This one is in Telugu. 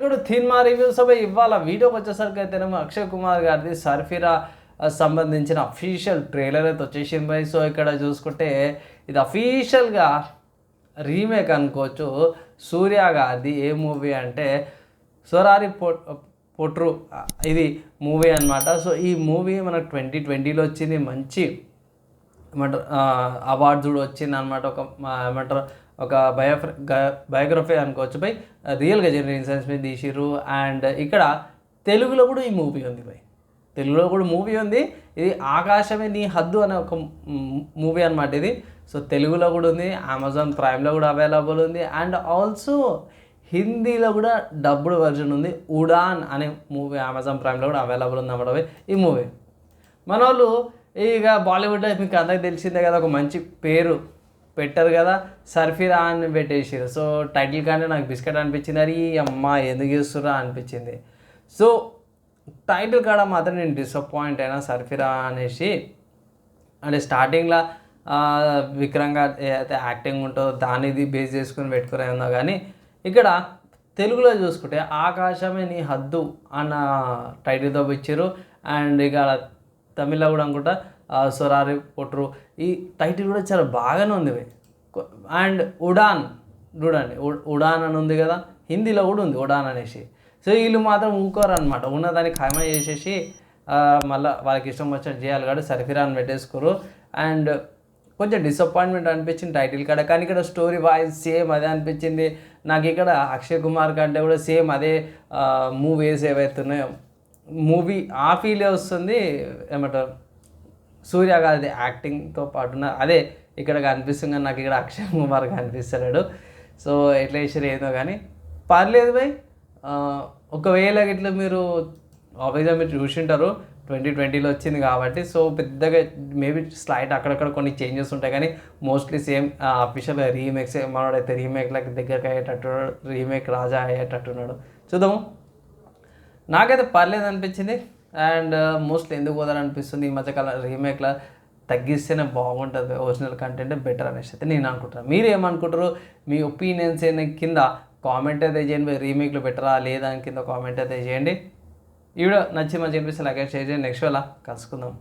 ఇప్పుడు సినిమా రివ్యూస్ అవి ఇవాళ వీడియోకి వచ్చేసరికి అయితేనేమో అక్షయ్ కుమార్ గారిది సర్ఫిరా సంబంధించిన అఫీషియల్ ట్రైలర్ అయితే వచ్చేసింది బై సో ఇక్కడ చూసుకుంటే ఇది అఫీషియల్గా రీమేక్ అనుకోవచ్చు. సూర్య గారిది ఏ మూవీ అంటే సొరారి పొ పొట్రు ఇది మూవీ అన్నమాట. సో ఈ మూవీ మనకు ట్వంటీ ట్వంటీలో వచ్చింది. మంచి ఏమంటారు అవార్డ్స్ కూడా వచ్చింది అనమాట ఒక ఏమంటారు ఒక బయోఫ్ర బయోగ్రఫీ అనుకోవచ్చు. బై రియల్గా జరిగిన ఇన్సిడెంట్స్ మీద తీసిర్రు. అండ్ ఇక్కడ తెలుగులో కూడా ఈ మూవీ ఉంది బై. తెలుగులో కూడా మూవీ ఉంది. ఇది ఆకాశమే నీ హద్దు అనే ఒక మూవీ అనమాట ఇది. సో తెలుగులో కూడా ఉంది అమెజాన్ ప్రైమ్లో కూడా అవైలబుల్ ఉంది. అండ్ ఆల్సో హిందీలో కూడా డబ్బుడ్ వర్జన్ ఉంది. ఉడాన్ అనే మూవీ అమెజాన్ ప్రైమ్లో కూడా అవైలబుల్ ఉంది అన్నమాట ఈ మూవీ. మన వాళ్ళు ఇక బాలీవుడ్లో మీకు అందరికి తెలిసిందే కదా ఒక మంచి పేరు. పెట్టారు కదా సర్ఫిరా అని పెట్టేసారు సో టైటిల్ కానీ నాకు బిస్కెట్ అనిపించింది. అది అమ్మ ఎందుకు చేస్తురా అనిపించింది. సో టైటిల్ కాడ మాత్రం నేను డిసప్పాయింట్ అయినా సర్ఫిరా అనేసి అంటే స్టార్టింగ్లో విక్రంగా అయితే యాక్టింగ్ ఉంటుందో దానిది బేస్ చేసుకుని పెట్టుకునే ఉన్నా కానీ ఇక్కడ తెలుగులో చూసుకుంటే ఆకాశమే నీ హద్దు అన్న టైటిల్తో ఇచ్చారు. అండ్ ఇక తమిళలో కూడా అనుకుంటా సొరారి పొట్రు ఈ టైటిల్ కూడా చాలా బాగానే ఉంది అండ్ ఉడాన్ చూడండి ఉ- ఉడాన్ అని ఉంది కదా హిందీలో కూడా ఉంది ఉడాన్ అనేసి. సో వీళ్ళు మాత్రం ఊకోరు అనమాట ఉన్నదాన్ని ఖాయమా చేసేసి మళ్ళీ వాళ్ళకి ఇష్టం వచ్చినట్టు చేయాలి కాబట్టి సరఫిరాన్ అని పెట్టేసుకోరు అండ్ కొంచెం డిసప్పాయింట్మెంట్ అనిపించింది టైటిల్ కాడ. కానీ ఇక్కడ స్టోరీ వాయిస్ సేమ్ అదే అనిపించింది. నాకు ఇక్కడ అక్షయ్ కుమార్ కంటే కూడా సేమ్ అదే మూవీస్ ఏవైతున్నాయో మూవీ ఆ ఫీలే వస్తుంది ఏమంటారు? సూర్య గారిది యాక్టింగ్తో పాటు అదే ఇక్కడ కనిపిస్తుంది కానీ నాకు ఇక్కడ అక్షయ్ కుమార్ కనిపిస్తున్నాడు. సో ఎట్లా చేసారు ఏదో కానీ పర్లేదు భయ్. ఒకవేళ ఇట్లా మీరు ఆఫీస్గా మీరు చూసింటారు ట్వంటీ ట్వంటీలో వచ్చింది కాబట్టి సో పెద్దగా మేబీ స్లైట్ అక్కడక్కడ కొన్ని చేంజెస్ ఉంటాయి కానీ మోస్ట్లీ సేమ్ అఫీషియల్గా రీమేక్స్ మనోడైతే రీమేక్లకు దగ్గరకు అయ్యేటట్టు రీమేక్ రాజా అయ్యేటట్టున్నాడు. చూద్దాము. నాకైతే పర్లేదు అనిపించింది. అండ్ uh, మోస్ట్లీ ఎందుకు పోదారనిపిస్తుంది ఈ మధ్యకాలం రీమేక్లో తగ్గిస్తేనే బాగుంటుంది ఒరిజినల్ కంటెంట్ బెటర్ అనేసి అయితే నేను అనుకుంటున్నాను మీరు ఏమనుకుంటారు? మీ ఒపీనియన్స్ అయిన కింద కామెంట్ అయితే చేయండి. రీమేక్లు బెటరా లేదా అని కింద కామెంట్ అయితే చేయండి. ఈ వీడియో నచ్చి మంచి అనిపిస్తే లైక్ షేర్ చేయండి. నెక్స్ట్ వేళ కలుసుకుందాం.